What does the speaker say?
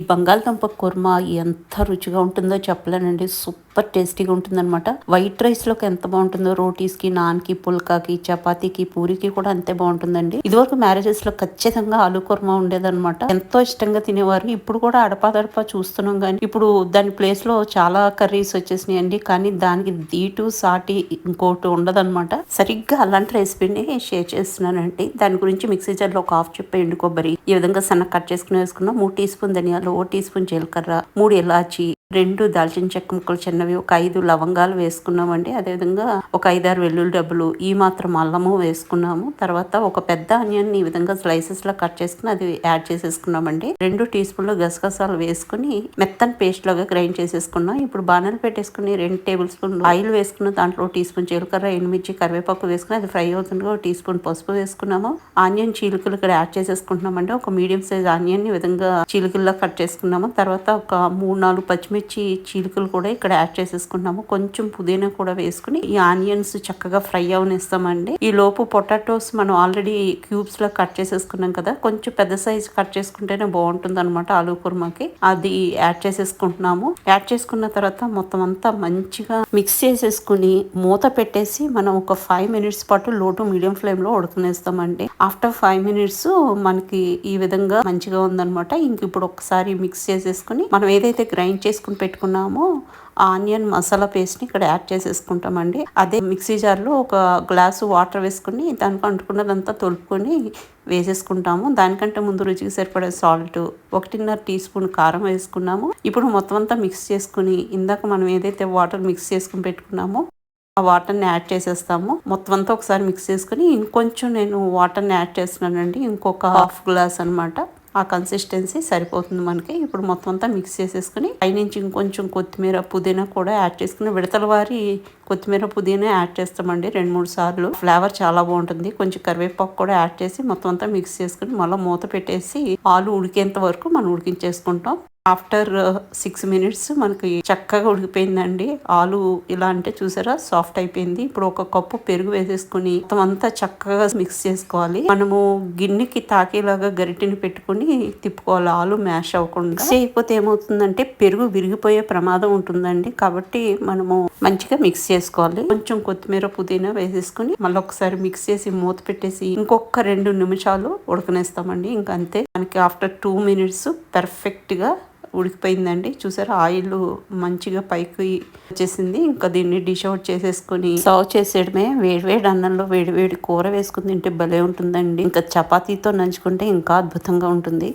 ఈ బంగాళదుంప కుర్మా ఎంత రుచిగా ఉంటుందో చెప్పలేనండి. సూప్ సూపర్ టేస్టీగా ఉంటుందన్నమాట. వైట్ రైస్లోకి ఎంత బాగుంటుందో రోటీస్కి పుల్కాకి చపాతీకి పూరికి కూడా అంతే బాగుంటుందండి. ఇదివరకు మ్యారేజెస్లో ఖచ్చితంగా ఆలు కుర్మా ఉండేదన్నమాట. ఎంతో ఇష్టంగా తినేవారు. ఇప్పుడు కూడా అడపాదడపా చూస్తున్నాం కానీ ఇప్పుడు దాని ప్లేస్లో చాలా కర్రీస్ వచ్చేసినాయి అండి కానీ దానికి దీటు సాటి ఇంకోటి ఉండదన్నమాట. సరిగ్గా అలాంటి రెసిపీని షేర్ చేస్తున్నానండి. దాని గురించి మిక్సీ జార్లో ఒక హాఫ్ చెప్పే ఎండు కొబ్బరి ఈ విధంగా సన్న కట్ చేసుకుని వేసుకున్నాం మూడు టీ స్పూన్ ధనియాలు ఓ టీ స్పూన్ జీలకర్ర మూడు ఇలాచి రెండు దాల్చిన చెక్క ముక్కలు చిన్నవి ఒక ఐదు లవంగాలు వేసుకున్నామండి. అదేవిధంగా ఒక ఐదారు వెల్లుల్లి డబ్బులు ఈ మాత్రం అల్లము వేసుకున్నాము. తర్వాత ఒక పెద్ద ఆనియన్ ఈ విధంగా స్లైసెస్ లా కట్ చేసుకుని అది యాడ్ చేసేసుకున్నామండి. రెండు టీ స్పూన్లు గసగసాలు వేసుకుని మెత్తని పేస్ట్ లాగా గ్రైండ్ చేసేసుకున్నాం. ఇప్పుడు బాణలు పెట్టేసుకుని రెండు టేబుల్ స్పూన్ ఆయిల్ వేసుకున్న దాంట్లో టీ స్పూన్ జీలకర్ర ఎండుమిర్చి కరివేపాకు వేసుకుని అది ఫ్రై అవుతుండగా టీ స్పూన్ పసుపు వేసుకున్నాము. ఆనియన్ చీలికలు ఇక్కడ యాడ్ చేసేసుకుంటున్నామండి. ఒక మీడియం సైజ్ ఆనియన్ ఈ విధంగా చీలికల్లా కట్ చేసుకున్నాము. తర్వాత ఒక మూడు నాలుగు పచ్చిమిర్చి పచ్చిమిర్చి చీలికలు కూడా ఇక్కడ యాడ్ చేసేసుకున్నాము కొంచెం పుదీనా కూడా వేసుకుని ఈ ఆనియన్స్ చక్కగా ఫ్రై అవనిస్తామండి. ఈ లోపు పొటాటోస్ మనం ఆల్రెడీ క్యూబ్స్లో కట్ చేసేసుకున్నాం కదా కొంచెం పెద్ద సైజ్ కట్ చేసుకుంటేనే బాగుంటుంది అనమాట ఆలూ కుర్మాకి. అది యాడ్ చేసేసుకుంటున్నాము. యాడ్ చేసుకున్న తర్వాత మొత్తం అంతా మంచిగా మిక్స్ చేసేసుకుని మూత పెట్టేసి మనం ఒక ఫైవ్ మినిట్స్ పాటు లో టు మీడియం ఫ్లేమ్లో ఉడకనేస్తామండి. ఆఫ్టర్ ఫైవ్ మినిట్స్ మనకి ఈ విధంగా మంచిగా ఉందనమాట ఇంక ఇప్పుడు ఒకసారి మిక్స్ చేసేసుకుని మనం ఏదైతే గ్రైండ్ చేసుకుని పెట్టుకున్నామో ఆనియన్ మసాలా పేస్ట్ని ఇక్కడ యాడ్ చేసేసుకుంటామండి. అదే మిక్సీ జార్లో ఒక గ్లాసు వాటర్ వేసుకుని దానికి అంటుకున్నదంతా తొలుపుకొని వేసేసుకుంటాము. దానికంటే ముందు రుచికి సరిపడే సాల్ట్ ఒకటిన్నర టీ స్పూన్ కారం వేసుకున్నాము. ఇప్పుడు మొత్తం అంతా మిక్స్ చేసుకుని ఇందాక మనం ఏదైతే వాటర్ మిక్స్ చేసుకుని పెట్టుకున్నామో ఆ వాటర్ని యాడ్ చేసేస్తాము. మొత్తం అంతా ఒకసారి మిక్స్ చేసుకుని ఇంకొంచెం నేను వాటర్ని యాడ్ చేస్తున్నానండి. ఇంకొక హాఫ్ గ్లాస్ అనమాట ఆ కన్సిస్టెన్సీ సరిపోతుంది మనకి. ఇప్పుడు మొత్తం అంతా మిక్స్ చేసేసుకుని పైనుంచి ఇంకొంచెం కొత్తిమీర పుదీనా కూడా యాడ్ చేసుకుని విడతల వారి కొత్తిమీర పుదీనా యాడ్ చేస్తామండి రెండు మూడు సార్లు. ఫ్లేవర్ చాలా బాగుంటుంది. కొంచెం కరివేపాకు కూడా యాడ్ చేసి మొత్తం అంతా మిక్స్ చేసుకుని మళ్ళీ మూత పెట్టేసి ఆలు ఉడికేంత వరకు మనం ఉడికించేసుకుంటాం. ఆఫ్టర్ సిక్స్ మినిట్స్ మనకి చక్కగా ఉడికిపోయిందండి. ఆలు ఇలా అంటే చూసారా? సాఫ్ట్ అయిపోయింది. ఇప్పుడు ఒక కప్పు పెరుగు వేసేసుకుని మొత్తం అంతా చక్కగా మిక్స్ చేసుకోవాలి. మనము గిన్నెకి తాకేలాగా గరిటిని పెట్టుకుని తిప్పుకోవాలి. ఆలు మ్యాష్ అవ్వకుండా. అయిపోతే ఏమవుతుందంటే పెరుగు విరిగిపోయే ప్రమాదం ఉంటుందండి. కాబట్టి మనము మంచిగా మిక్స్ చేసుకోవాలి. కొంచెం కొత్తిమీర పుదీనా వేసేసుకుని మళ్ళీ ఒకసారి మిక్స్ చేసి మూత పెట్టేసి ఇంకొక రెండు నిమిషాలు ఉడకనేస్తామండి. ఇంకా అంతే మనకి ఆఫ్టర్ టూ మినిట్స్ పర్ఫెక్ట్గా ఉడికిపోయిందండి. చూసారా? ఆయిల్ మంచిగా పైకి వచ్చేసింది. ఇంకా దీన్ని డిష్ అవుట్ చేసేసుకుని సర్వ్ చేసేయడమే. వేడి వేడి అన్నంలో వేడి వేడి కూర వేసుకుని తింటే భలే ఉంటుందండి. ఇంకా చపాతీతో నంచుకుంటే ఇంకా అద్భుతంగా ఉంటుంది.